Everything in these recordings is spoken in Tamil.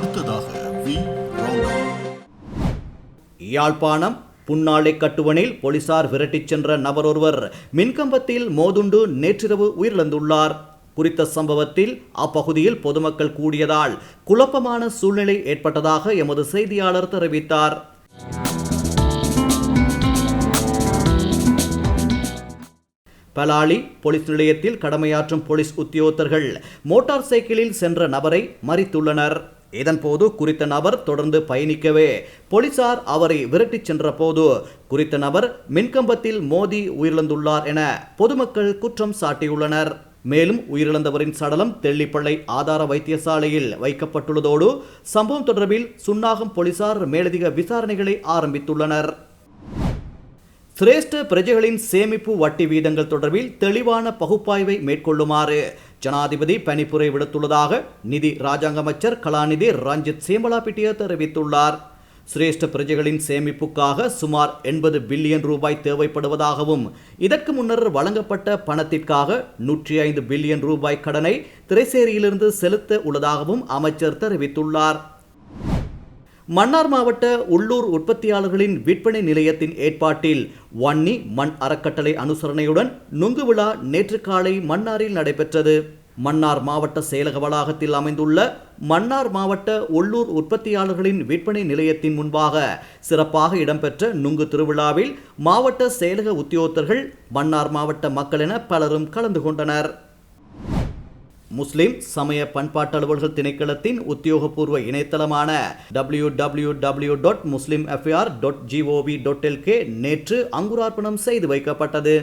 அடுத்ததாக வி. யாழ்ப்பாணம் புன்னாளை கட்டுவனில் போலீசார் விரட்டிச் சென்ற நபர் ஒருவர் மின்கம்பத்தில் மோதுண்டு நேற்றிரவு உயிரிழந்துள்ளார். குறித்த சம்பவத்தில் அப்பகுதியில் பொதுமக்கள் கூடியதால் குழப்பமான சூழ்நிலை ஏற்பட்டதாக எமது செய்தியாளர் தெரிவித்தார். பலாலி போலீஸ் நிலையத்தில் கடமையாற்றும் போலீஸ் உத்தியோகத்தர்கள் மோட்டார் சைக்கிளில் சென்ற நபரை மறித்துள்ளனர். இதன்போது குறித்த நபர் தொடர்ந்து பயணிக்கவே போலீசார் அவரை விரட்டிச் சென்றபோது குறித்த நபர் மின்கம்பத்தில் மோதி உயிரிழந்துள்ளார் என பொதுமக்கள் குற்றம் சாட்டியுள்ளனர். மேலும் உயிரிழந்தவரின் சடலம் தெள்ளிப்பள்ளை ஆதார வைத்தியசாலையில் வைக்கப்பட்டுள்ளதோடு சம்பவம் தொடர்பில் சுன்னாகம் போலீசார் மேலதிக விசாரணைகளை ஆரம்பித்துள்ளனர். சிரேஷ்ட பிரஜைகளின் சேமிப்பு வட்டி வீதங்கள் தொடர்பில் தெளிவான பகுப்பாய்வை மேற்கொள்ளுமாறு ஜனாதிபதி பணிப்புரை விடுத்துள்ளதாக நிதி ராஜாங்க அமைச்சர் கலாநிதி ரஞ்சித் சேம்பலாபிட்டிய தெரிவித்துள்ளார். சிரேஷ்ட பிரஜைகளின் சேமிப்புக்காக சுமார் எண்பது பில்லியன் ரூபாய் தேவைப்படுவதாகவும் இதற்கு முன்னர் வழங்கப்பட்ட பணத்திற்காக நூற்றி ஐந்து பில்லியன் ரூபாய் கடனை திரைசேரியிலிருந்து செலுத்த உள்ளதாகவும் அமைச்சர் தெரிவித்துள்ளார். மன்னார் மாவட்ட உள்ளூர் உற்பத்தியாளர்களின் விற்பனை நிலையத்தின் ஏற்பாட்டில் வன்னி மண் அறக்கட்டளை அனுசரணையுடன் நுங்கு விழா நேற்று காலை மன்னாரில் நடைபெற்றது. மன்னார் மாவட்ட செயலக வளாகத்தில் அமைந்துள்ள மன்னார் மாவட்ட உள்ளூர் உற்பத்தியாளர்களின் விற்பனை நிலையத்தின் முன்பாக சிறப்பாக இடம்பெற்ற நுங்கு திருவிழாவில் மாவட்ட செயலக உத்தியோகத்தர்கள் மன்னார் மாவட்ட மக்கள் என பலரும் கலந்து கொண்டனர். முஸ்லிம் சமய பண்பாட்டு அலுவல்கள் திணைக்களத்தின் உத்தியோகபூர்வ இணையதளமான W W W dot Muslim FR dot GOV dot LK நேற்று அங்குரார்ப்பணம் செய்து வைக்கப்பட்டது.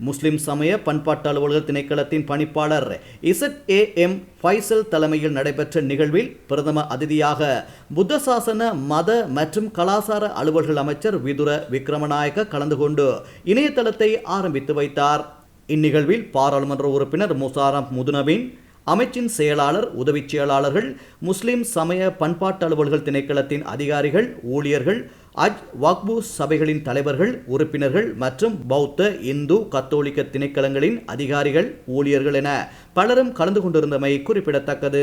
முஸ்லிம் சமய பண்பாட்டு அலுவல்கள் திணைக்களத்தின் பணிப்பாளர் இசட் ஏ எம் ஃபைசல் தலைமையில் நடைபெற்ற நிகழ்வில் பிரதம அதிதியாக புத்த சாசன மத மற்றும் கலாசார அலுவல்கள் அமைச்சர் விதுர விக்ரமநாயக்க கலந்து கொண்டு இணையதளத்தை ஆரம்பித்து வைத்தார். இந்நிகழ்வில் பாராளுமன்ற உறுப்பினர் முசாரம் முதுனவின் அமைச்சின் செயலாளர் உதவிச் செயலாளர்கள் முஸ்லிம் சமய பண்பாட்டு அலுவல்கள் திணைக்களத்தின் அதிகாரிகள் ஊழியர்கள் அஜ் வாக்பு சபைகளின் தலைவர்கள் உறுப்பினர்கள் மற்றும் பௌத்த இந்து கத்தோலிக்க திணைக்களங்களின் அதிகாரிகள் ஊழியர்கள் என பலரும் கலந்து கொண்டிருந்தமை குறிப்பிடத்தக்கது.